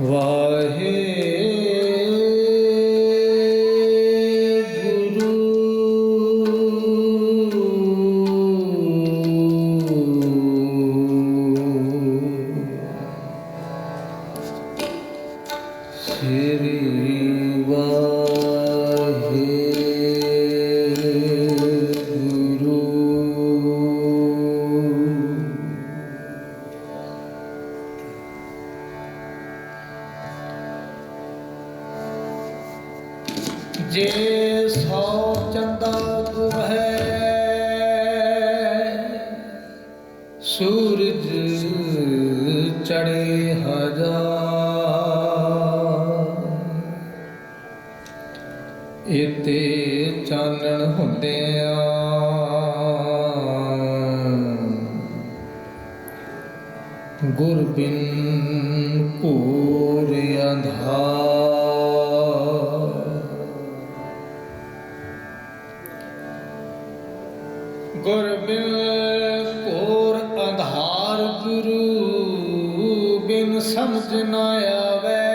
वाहे ਚੜੇ ਹਜ਼ਾਰ। ਇਤੇ ਚਾਨਣ ਹੁੰਦਿਆਂ ਗੁਰ ਬਿਨ ਘੋਰ ਅੰਧਾਰ। ਗੁਰ ਬਿਨ ਸਮਝ ਨਾ ਆਵੇ।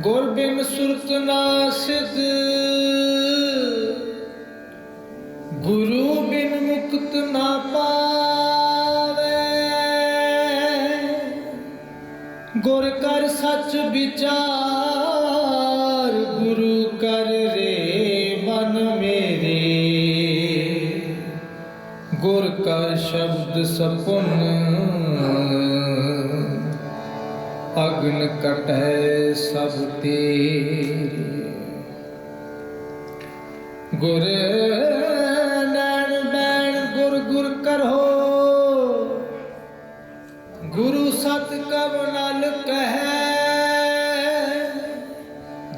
ਗੁਰ ਬਿਨ ਸੁਰਤ ਨਾ ਸਿਧ। ਗੁਰੂ ਬਿਨ ਮੁਕਤ ਨਾ ਪਾਵੇ। ਗੁਰ ਕਰ ਸੱਚ ਵਿਚਾਰ। ਸ਼ਬਦ ਸਪੁਨ। ਅਗਨ ਕਟੈ ਸਭ ਤੇਰੇ। ਗੁਰ ਨੈਣ ਬੈਣ ਗੁਰ ਗੁਰ ਕਰੋ। ਗੁਰੂ ਸਤ ਕਬ ਨਲ ਕਹੈ।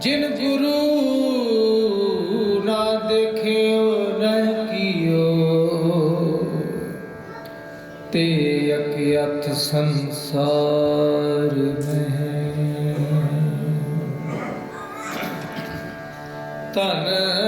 ਜਿਨ ਗੁਰੂ ਸੰਸਾਰ ਮਹਿ। ਤਨ ਧਨ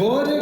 Agora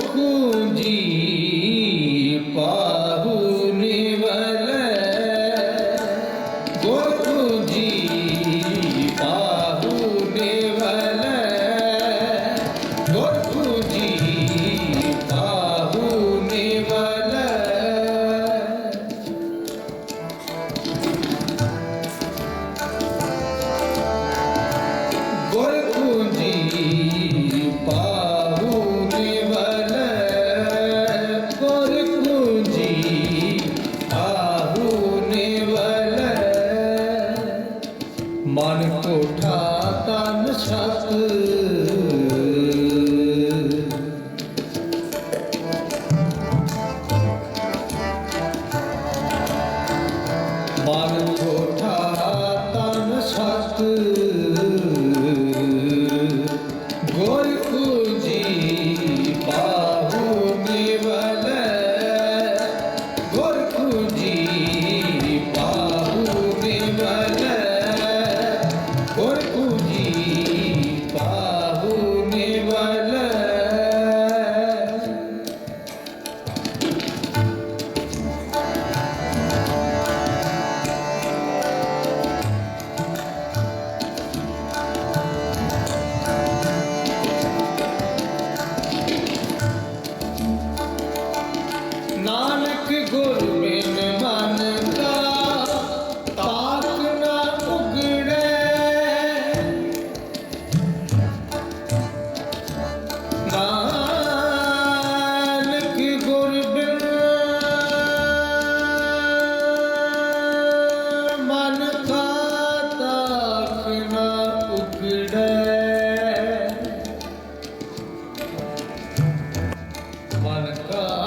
Glory to you. Monica.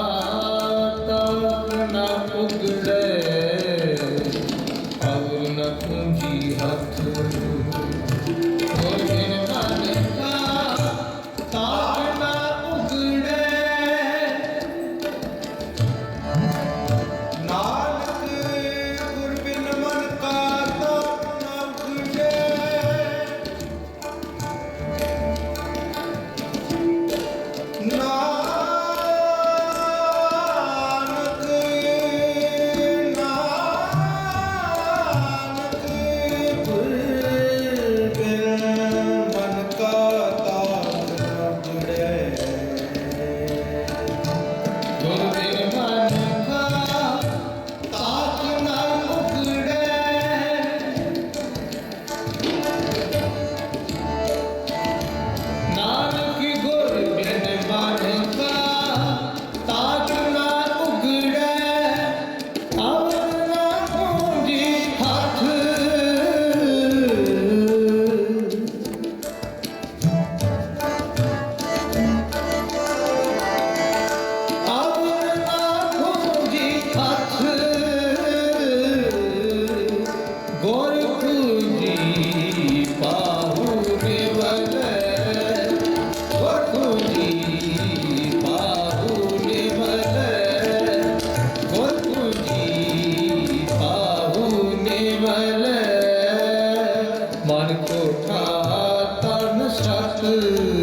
嗯。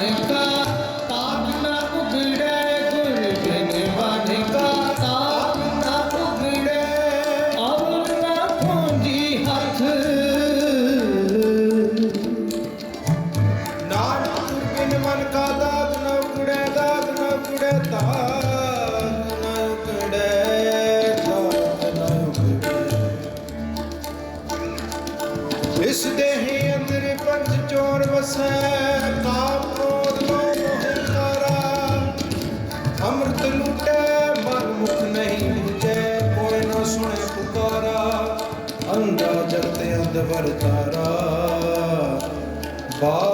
ਬਿਨ Father.